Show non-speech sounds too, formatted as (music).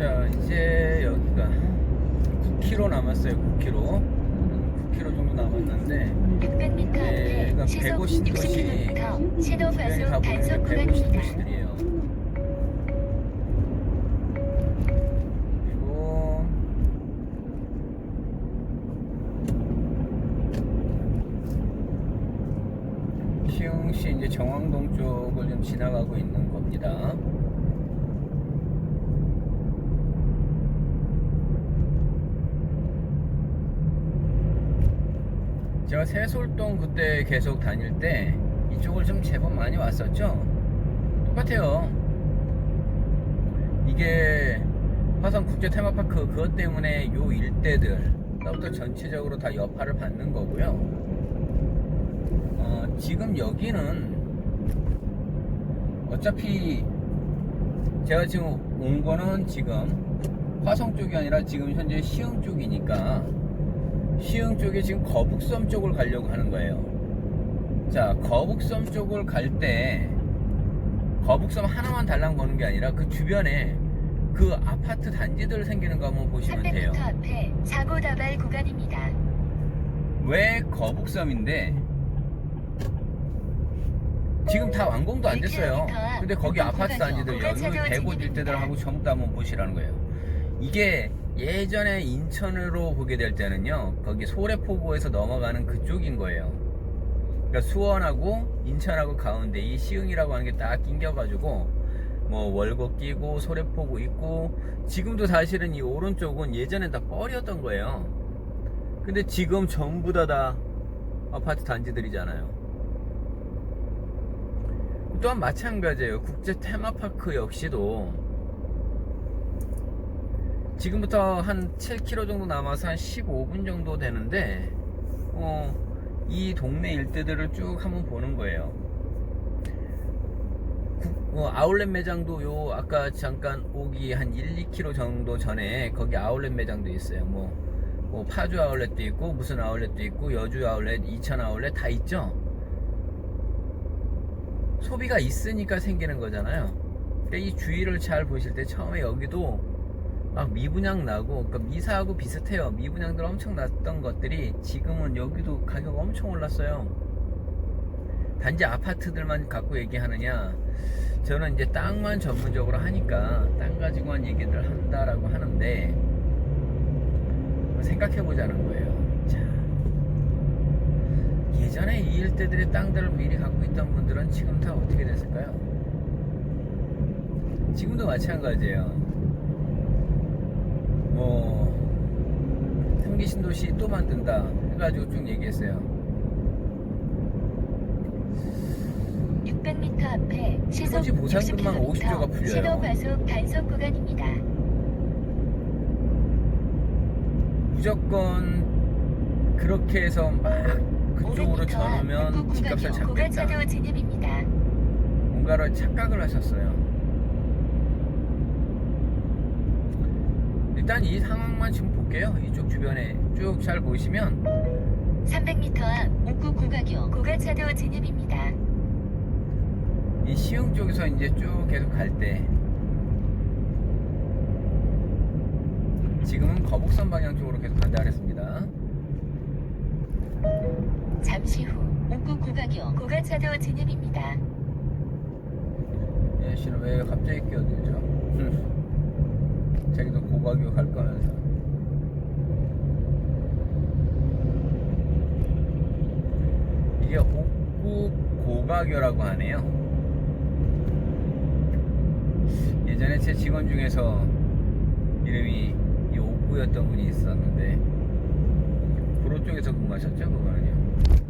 자 이제 여기가 9km 남았어요 9km 9km 정도 남았는데 600m 네, 앞에 그러니까 시속 150 도시 60km 신호 과속 단속 게150 구간입니다. 시흥시 이제 정왕동 쪽을 좀 지나가고 있는 겁니다. 제가 세솔동 그때 계속 다닐 때 이쪽을 좀 제법 많이 왔었죠. 똑같아요. 이게 화성 국제 테마파크 그것 때문에 요 일대들부터 전체적으로 다 여파를 받는 거고요. 어, 지금 여기는 어차피 제가 지금 온 거는 지금 화성 쪽이 아니라 지금 현재 시흥 쪽이니까 시흥 쪽에 지금 거북섬 쪽을 가려고 하는 거예요. 자, 거북섬 쪽을 갈 때 거북섬 하나만 달랑 보는 게 아니라 그 주변에 그 아파트 단지들 생기는 거 한번 보시면 돼요. 300m 앞에 사고 다발 구간입니다. 왜 거북섬인데 지금 다 완공도 안 됐어요. 근데 거기 아파트 단지들 여기 대고 일대들하고 전부 다 한번 보시라는 거예요. 이게 예전에 인천으로 보게 될 때는요, 거기 소래포구에서 넘어가는 그쪽인 거예요. 그러니까 수원하고 인천하고 가운데 이 시흥이라고 하는 게 딱 낑겨가지고 뭐 월곡 끼고 소래포구 있고 지금도 사실은 이 오른쪽은 예전에 다 뻘이었던 거예요. 근데 지금 전부 다 다 아파트 단지들이잖아요. 또한 마찬가지예요. 국제 테마파크 역시도 지금부터 한 7km 정도 남아서 한 15분 정도 되는데 어, 이 동네 일대들을 쭉 한번 보는 거예요. 국- 어, 아울렛 매장도 요 아까 잠깐 오기 한 1, 2km 정도 전에 거기 아울렛 매장도 있어요. 뭐, 뭐 파주 아울렛도 있고 무슨 아울렛도 있고 여주 아울렛, 이천 아울렛 다 있죠. 소비가 있으니까 생기는 거잖아요. 그러니까 이 주위를 잘 보실 때 처음에 여기도 막 미분양 나고 그러니까 미사하고 비슷해요. 미분양들 엄청 났던 것들이 지금은 여기도 가격 엄청 올랐어요. 단지 아파트들만 갖고 얘기하느냐? 저는 이제 땅만 전문적으로 하니까 땅 가지고만 얘기를 한다라고 하는데 생각해 보자는 거예요. 자, 예전에 이 일대들의 땅들을 미리 갖고 있던 분들은 지금 다 어떻게 됐을까요? 지금도 마찬가지예요. 뭐 삼기 신도시 또 만든다 해가지고 쭉 얘기했어요. 600m 앞에 시속 토지 보상금만 50조 가 60km 풀려요. 신호 과속 단속 구간입니다. 무조건 그렇게 해서 막 그쪽으로 500m 앞 전으면 집값을. 고가 잡겠다. 진입입니다. 뭔가를 착각을 하셨어요. 일단 이 상황만 지금 볼게요. 이쪽 주변에 쭉 잘 보시면 300m 앞 옥구 구간이요. 고가 차도 진입입니다. 이 시흥 쪽에서 이제 쭉 계속 갈 때 지금은 거북선 방향 쪽으로 계속 간다 그랬습니다. 잠시 후 옥구 구간이요. 고가 차도 진입입니다. 예, 씨는 왜 갑자기 끼어들죠? (laughs) 고가교 갈 거면서. 이게 옥구 고가교라고 하네요. 예전에 제 직원 중에서 이름이 이 옥구였던 분이 있었는데 구로 쪽에서 근무하셨죠, 그거는요.